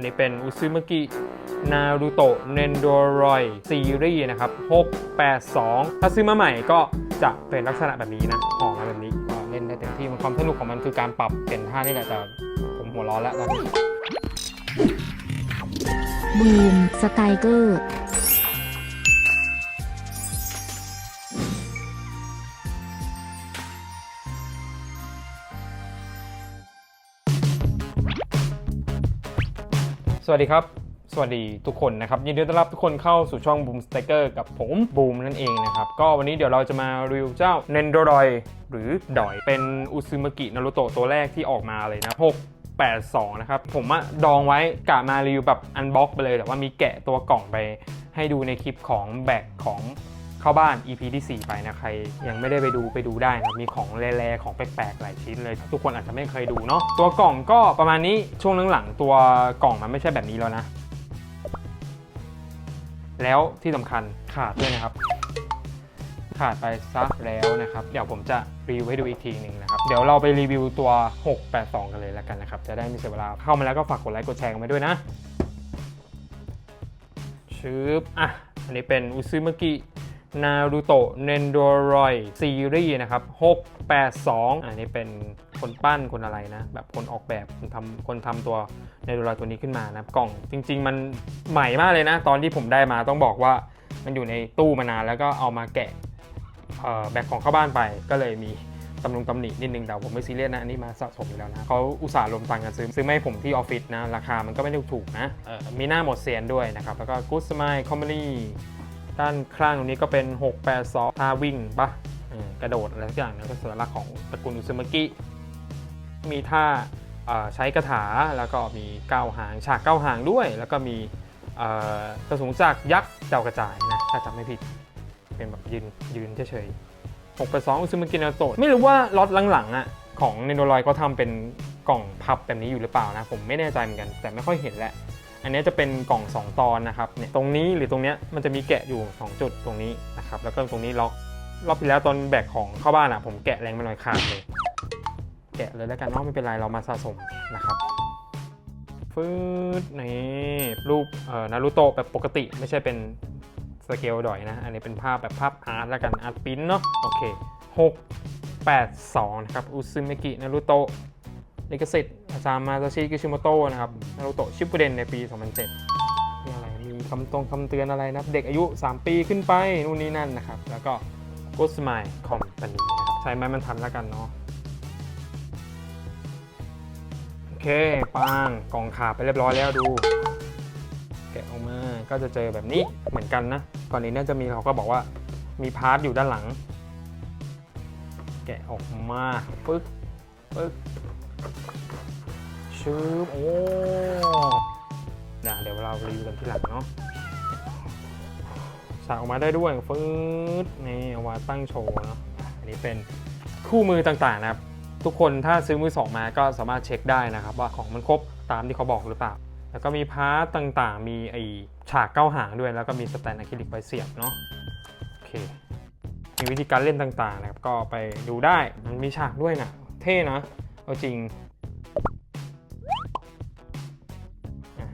อันนี้เป็นอุซึมกินารูโตะเนนโดรอยซีรีส์นะครับ 682 ถ้าซื้อมาใหม่ก็จะเป็นลักษณะแบบนี้นะออกมาแบบนี้ก็เล่นได้เต็มที่มันความสนุกของมันคือการปรับเปลี่ยนท่านี่แหละแต่ผมหัวร้อนแล้วตอนนี้บูมสไตเกอร์ วัสดีครับ สวัสดีทุกคนนะครับ ยินดีต้อนรับทุกคนเข้าสู่ช่อง Boom Stacker กับผมบูมนั่นเองนะครับ ก็วันนี้เดี๋ยวเราจะมารีวิวเจ้า n e n d o r o i หรือดอย เป็นอุซึมกินารุโตะตัวแรกที่ออกมาเลยนะ682 นะครับ ผมอะดองไว้กะมารีวิวแบบอันบ็อกไปเลย แต่ว่ามีแกะตัวกล่องไปให้ดูในคลิปของแบกของ เข้าบ้าน EP ที่ 4 ไปนะใครยังไม่ได้ไปดูไปดูได้นะมีของแร่ๆของแปลกๆหลายชิ้นเลย ทุกคนอาจจะไม่เคยดูเนาะตัวกล่องก็ประมาณนี้ช่วงหลังๆตัวกล่องมันไม่ใช่แบบนี้แล้วนะ แล้วที่สำคัญขาดด้วยนะครับ ขาดไปซะแล้วนะครับ เดี๋ยวผมจะรีวิวให้ดูอีกทีหนึ่งนะครับ เดี๋ยวเราไปรีวิวตัว 682 กันเลยแล้วกันนะครับจะได้ไม่เสียเวลาเข้ามาแล้วก็ฝากกดไลค์กดแชร์กันไปด้วยนะชืบอะอันนี้เป็นอุซึมกิ นารูโตะเนนโดรอยซีรีส์นะครับ 682 อันนี้เป็นคนปั้นคนอะไรนะ แบบคนออกแบบคนทำคนทำตัวเนนโดรอยตัวนี้ขึ้นมานะกล่องจริง ๆ มันใหม่มากเลยนะ ตอนที่ผมได้มาต้องบอกว่ามันอยู่ในตู้มานานแล้วก็เอามาแกะเอ่อแบกของเข้าบ้านไปก็เลยมีตำนุงตำหนินิดนึงแต่ผมไม่ซีเรียสนะ อันนี้มาสะสมอยู่แล้วนะเขาอุตส่าห์รวมตังค์กันซื้อ ซื้อมาให้ผมที่ออฟฟิศนะ ราคามันก็ไม่ได้ถูกนะเอ่อมีหน้าหมดเซียนด้วยนะครับ แล้วก็ Good Smile Comedy ด้ ด้านข้างตรงนี้ก็เป็น 682ท่าวิ่งปะกระโดดอะไรสักอย่างนะก็สัญลักษณ์ของตระกูลอุซึม a กิมีท่าใช้กระถาแล้วก็มีก้าวหางฉากก้าวหางด้วย แล้วก็มีกระสุนจากยักษ์เจ้ากระจายนะถ้าจำไม่ผิดเป็นแบบยืนยืนเฉยๆ6ไป2อุซึมากินาโตะไม่รู้ว่าล็อตหลังๆอะของเนโดรอยเขาทำเป็นกล่องพับแบบนี้อยู่หรือเปล่านะ ผมไม่แน่ใจเหมือนกัน แต่ไม่ค่อยเห็นแหละ อันนี้จะเป็นกล่อง 2 ตอนนะครับเนี่ยตรงนี้หรือตรงเนี้ยมันจะมีแกะอยู่ 2 จุดตรงนี้นะครับแล้วก็ตรงนี้ล็อกรอบที่แล้วตอนแบกของเข้าบ้านอะผมแกะแรงไปหน่อยขาดเลย แกะเลยแล้วกันเนาไม่เป็นไรเรามาสะสมนะครับฟืดนี่รูปเอ่อนารูโตะแบบปกติไม่ใช่เป็นสเกลดอยนะ อันนี้เป็นภาพแบบภาพอาร์ตแล้วกันอาร์ตปิ้นเนาะโอเค 6 8 2 นะครับอุซึเมกินารูโตะลิขสิทธิ์ อาจารย์มาซาชิกิชิโมโตะนะครับนารูโตะชิปุเดนในปี 2007มีอะไรมีคำตรงคำเตือนอะไรนะเด็กอายุ 3 ปีขึ้นไปนู่นนี่นั่นนะครับ แล้วก็ Good Smile Company นะครับใช้ไม้มันทันแล้วกันเนาะโอเคปังกล่องขาไปเรียบร้อยแล้วดู แกะออกมาก็จะเจอแบบนี้เหมือนกันนะก่อนนี้น่าจะมีเขาก็บอกว่ามีพาร์ทอยู่ด้านหลัง แกะออกมาปึ๊กปึ๊ก ชืบโอ้นะเดี๋ยวเรารีวิวกันที่หลังเนาะฉากออกมาได้ด้วยฟืดนี่เอามาตั้งโชว์เนาะอันนี้เป็นคู่มือต่างๆนะครับ ทุกคนถ้าซื้อมือสองมาก็สามารถเช็คได้นะครับ ว่าของมันครบตามที่เขาบอกหรือเปล่า แล้วก็มีพาร์ตต่างๆ มีไอฉากเก้าหางด้วย แล้วก็มีสแตนอะคริลิกไว้เสียบเนาะโอเคมีวิธีการเล่นต่างๆนะครับก็ไปดูได้มันมีฉากด้วยนะเท่นะ เอาจริง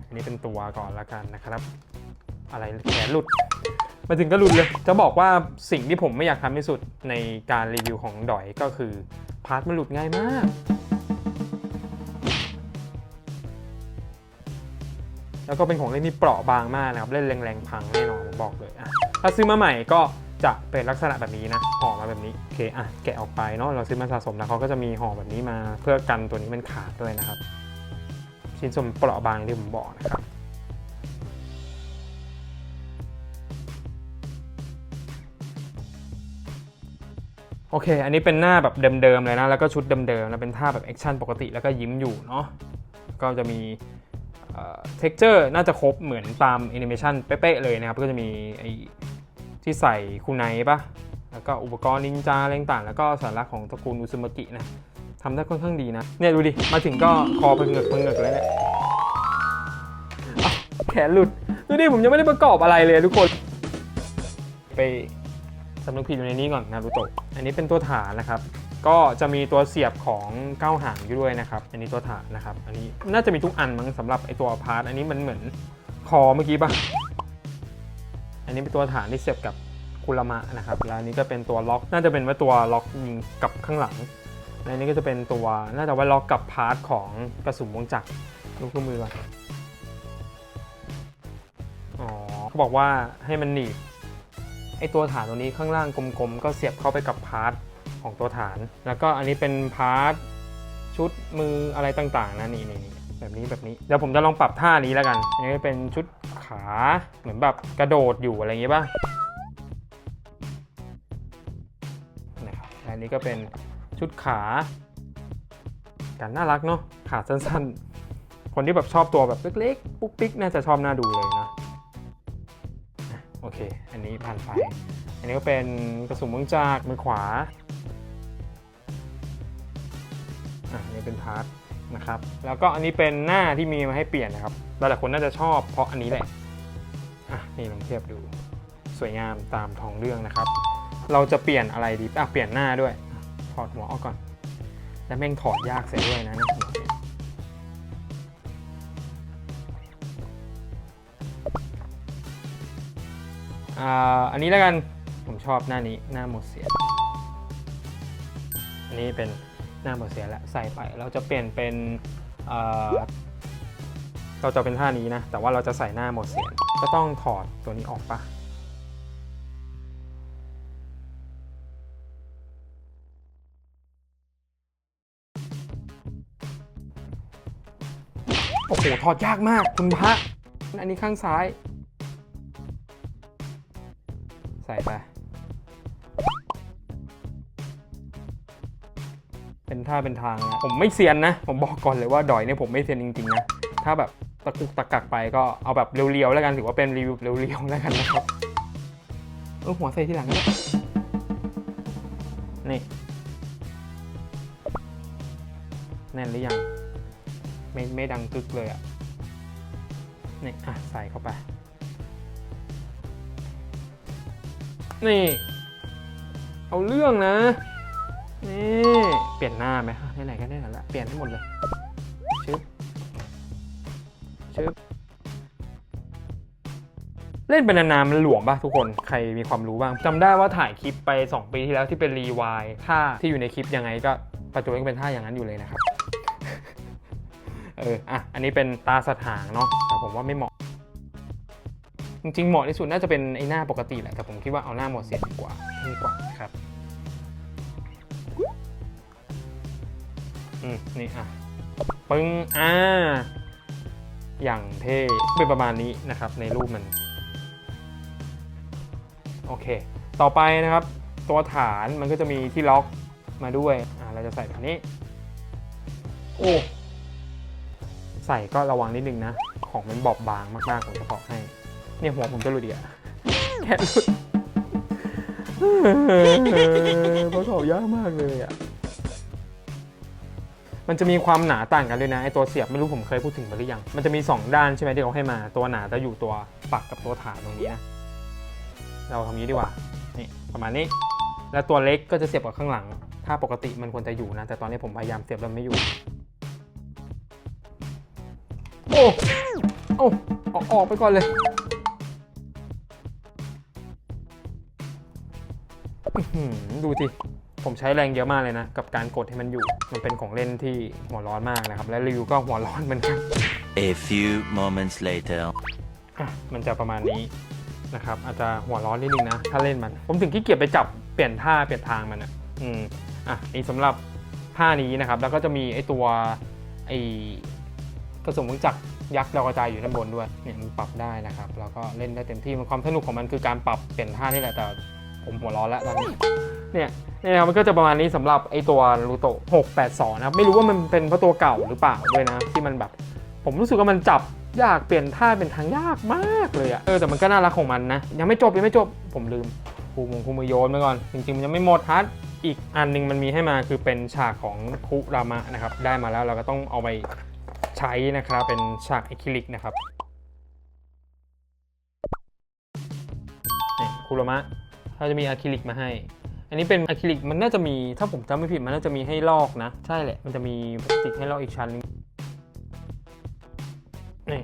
อันนี้เป็นตัวก่อนละกันนะครับ อะไรแขนหลุด มาถึงก็หลุดเลย จะบอกว่าสิ่งที่ผมไม่อยากทำที่สุดในการรีวิวของดอยก็คือ พาร์ทมันหลุดง่ายมาก แล้วก็เป็นของเล่นที่เปราะบางมากนะครับ เล่นแรงๆพังแน่นอนผมบอกเลยอะถ้าซื้อมาใหม่ก็ จะเป็นลักษณะแบบนี้นะห่อมาแบบนี้โอเคอะแกะออกไปเนาะเราซื้อมาสะสมแล้วเขาก็จะมีห่อแบบนี้มาเพื่อกันตัวนี้มันขาดด้วยนะครับ ชิ้นส่วนเปราะบางที่ผมบอกนะครับโอเค อันนี้เป็นหน้าแบบเดิมๆเลยนะ แล้วก็ชุดเดิมๆแล้วเป็นท่าแบบแอคชั่นปกติแล้วก็ยิ้มอยู่เนาะ ก็จะมีเท็กเจอร์น่าจะครบเหมือนตามแอนิเมชันเป๊ะๆเลยนะครับ ก็จะมีไอ ที่ใส่คูไนปะแล้วก็อุปกรณ์นินจาอะไรต่างๆแล้วก็สัญลักษณ์ของตระกูลอุซึมากินะทำได้ค่อนข้างดีนะ เนี่ยดูดิ มาถึงก็คอพังเงึกพังเงึกแล้วเนี่ยแขนหลุด ดูดิ ผมยังไม่ได้ประกอบอะไรเลยทุกคน ไปสำนึกผิดอยู่ในนี้ก่อนนารูโตะอันนี้เป็นตัวฐานนะครับ ก็จะมีตัวเสียบของเก้าหางอยู่ด้วยนะครับ อันนี้ตัวฐานนะครับ อันนี้น่าจะมีทุกอันมั้งสำหรับไอตัวพาร์ท อันนี้มันเหมือนคอเมื่อกี้ปะ อันนี้เป็นตัวฐานที่เสียบกับคุรามะนะครับแล้วอันนี้ก็เป็นตัวล็อกน่าจะเป็นว่าตัวล็อกยิงกับข้างหลังและนนี้ก็จะเป็นตัวน่าจะไว้ล็อกกับพาร์ทของกระสุนวงจักรลูกคู่มือก่อนอ๋อเขาบอกว่าให้มันหนีบไอตัวฐานตัวนี้ข้างล่างกลมๆก็เสียบเข้าไปกับพาร์ทของตัวฐาน แล้วก็อันนี้เป็นพาร์ทชุดมืออะไรต่างๆนะนี่นี่แบบนี้แบบนี้เดี๋ยวผมจะลองปรับท่านี้แล้วกันอันนี้เป็นชุด ขาเหมือนแบบกระโดดอยู่อะไรอย่างงี้ป่ะนะครับอันนี้ก็เป็นชุดขากันน่ารักเนาะขาสั้นๆ คนที่แบบชอบตัวแบบเล็กๆ ปุ๊กปิ๊กน่าจะชอบน่าดูเลยนะโอเค อันนี้ผ่านไป อันนี้ก็เป็นกระสุนมือจากมือขวาอะนนี้เป็นพาร์ท นะครับ แล้วก็อันนี้เป็นหน้าที่มีมาให้เปลี่ยนนะครับ หลายๆคนน่าจะชอบเพราะอันนี้แหละ อะนี่ลองเทียบดู สวยงามตามท้องเรื่องนะครับ เราจะเปลี่ยนอะไรดี อะเปลี่ยนหน้าด้วย ถอดหัวออกก่อน แล้วแม่งถอดยากเสียด้วยนะเนี่ยหัวเนี่ยอ่าอันนี้แล้วกัน ผมชอบหน้านี้หน้าหมดเสีย อันนี้เป็น น้าหมดเสียแล้วใส่ไปเราจะเปลี่ยนเป็นเอ่อเราจะเป็นท่านี้นะ แต่ว่าเราจะใส่หน้าหมดเสียง ก็ต้องถอดตัวนี้ออกปะโอ้โห ถอดยากมากคุณพระ อันนี้ข้างซ้าย ใส่ไป ท่าเป็นทางนะผมไม่เซียนนะ ผมบอกก่อนเลยว่าดอยเนี่ยผมไม่เซียนจริงๆนะ ถ้าแบบตะกุกตะกักไปก็เอาแบบเรียวๆแล้วกันถือว่าเป็นรีวิวเรียวๆแล้วกันนะครับเออหัวใส่ที่หลังนี่แน่นหรือยังไม่ไม่ดังกึกเลยอะ่ะนี่อะใส่เข้าไป นี่ เอาเรื่องนะ นี่เปลี่ยนหน้าไหมคะไหนๆก็ได้แล้วเปลี่ยนให้หมดเลยชึบชึบเล่นเป็นนานๆมันหลวมป่ะทุกคนใครมีความรู้บ้างจำได้ว่าถ่ายคลิปไป 2 ปีที่แล้วที่เป็นรีวายท่าที่อยู่ในคลิปยังไงก็ปัจจุบันก็เป็นท่าอย่างนั้นอยู่เลยนะครับเอออะอันนี้เป็นตาสถางเนาะแต่ผมว่าไม่เหมาะ จริงๆเหมาะที่สุดน่าจะเป็นไอ้หน้าปกติแหละแต่ผมคิดว่าเอาหน้าหมดเสียดีกว่าดีกว่าครับ อืมนี่อะปึ้งอ่า อย่างเท่เป็นประมาณนี้นะครับ ในรูปมัน โอเค ต่อไปนะครับ ตัวฐานมันก็จะมีที่ล็อกมาด้วย อ่าเราจะใส่แบบนี้ โอ้ใส่ก็ระวังนิดนึงนะ ของมันบอบบางมากๆ ผมจะบอกให้ เนี่ยหัวผมจะหลุดเดียแค่หลุดเพราะเขายากมากเลยอะ มันจะมีความหนาต่างกันเลยนะไอตัวเสียบไม่รู้ผมเคยพูดถึงไปหรือยัง มันจะมี 2 ด้านใช่ไหมที่เขาให้มาตัวหนาจะอยู่ตัวปักกับตัวฐานตรงนี้นะ เราทำนี้ดีกว่า นี่ประมาณนี้ แล้วตัวเล็กก็จะเสียบกับข้างหลัง ถ้าปกติมันควรจะอยู่นะ แต่ตอนนี้ผมพยายามเสียบแล้วไม่อยู่ โอ้โอ้ออกออกไปก่อนเลยดูสิ ผมใช้แรงเยอะมากเลยนะ กับการกดให้มันอยู่ มันเป็นของเล่นที่หัวร้อนมากนะครับ และรีวิวก็หัวร้อนเหมือนกัน A few moments later. อะมันจะประมาณนี้นะครับอาจจะหัวร้อนนิดนึงนะ ถ้าเล่นมัน ผมถึงขี้เกียจไปจับเปลี่ยนท่าเปลี่ยนทางมันอะอืมอะนี่สำหรับท่านี้นะครับ แล้วก็จะมีไอตัวไอกระสุนมือจักรยักษ์ดาวกระจายอยู่ด้านบนด้วยเนี่ยมันปรับได้นะครับ แล้วก็เล่นได้เต็มที่มันความสนุกของมันคือการปรับเปลี่ยนท่านี่แหละแต่ ผมหัวร้อนแล้วตอนนี้เนี่ยเนี่ยนะครับมันก็จะประมาณนี้สำหรับไอตัวรูโต682 นะครับ ไม่รู้ว่ามันเป็นเพราะตัวเก่าหรือเปล่าด้วยนะที่มันแบบ ผมรู้สึกว่ามันจับยากเปลี่ยนท่าเป็นทางยากมากเลยอะเออแต่มันก็น่ารักของมันนะ ยังไม่จบยังไม่จบผมลืมคูมงคูมือโยนไปก่อน จริงๆมันยังไม่หมดฮัทอีกอันหนึงมันมีให้มาคือเป็นฉากของคุรามะนะครับ ได้มาแล้วเราก็ต้องเอาไปใช้นะครับ เป็นฉากอะคริลิกนะครับนี่คุรามะ เขาจะมีอะคริลิกมาให้ อันนี้เป็นอะคริลิกมันน่าจะมีถ้าผมจำไม่ผิดมันน่าจะมีให้ลอกนะ ใช่แหละ มันจะมีพลาสติกให้ลอกอีกชั้นหนึงนี่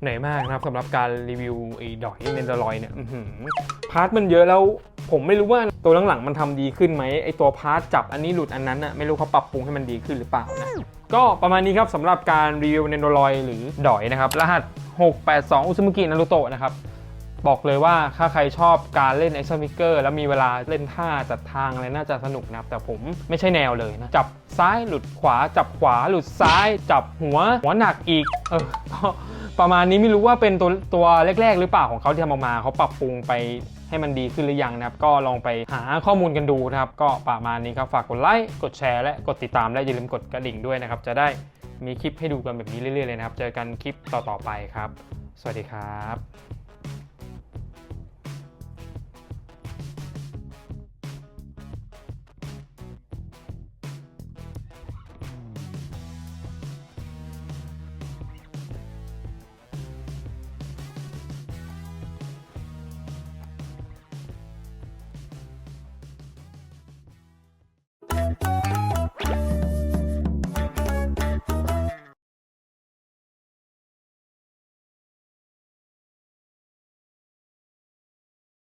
เหนื่อยมากนะครับสำหรับการรีวิวไอ้ดอยเนนเดอรอยเนี่ยพาร์ทมันเยอะแล้วผมไม่รู้ว่าตัวหลังๆมันทำดีขึ้นไหมไอตัวพาร์ทจับอันนี้หลุดอันนั้นน่ะไม่รู้เขาปรับปรุงให้มันดีขึ้นหรือเปล่านะก็ประมาณนี้ครับสำหรับการรีวิวเนนโดรอยหรือดอยนะครับ รหัส 682 อุซุมุกินารุโตะนะครับ บอกเลยว่าถ้าใครชอบการเล่น a c t i o n Figure แล้วมีเวลาเล่นท่าจัดทางอะไรน่าจะสนุกนะครับแต่ผมไม่ใช่แนวเลยนะ จับซ้ายหลุดขวา จับขวาหลุดซ้าย จับหัว หัวหนักอีก เออก็ประมาณนี้ไม่รู้ว่าเป็นตัวตัวแรก ๆ หรือเปล่าของเขาที่ทำออกมาเขาปรับปรุงไปให้มันดีขึ้นหรือยังนะครับ ก็ลองไปหาข้อมูลกันดูนะครับ ก็ประมาณนี้ครับฝากกดไลค์กดแชร์และกดติดตามและอย่าลืมกดกระดิ่งด้วยนะครับ จะได้มีคลิปให้ดูกันแบบนี้เรื่อยๆเลยนะครับ เจอกันคลิปต่อๆไปครับ สวัสดีครับ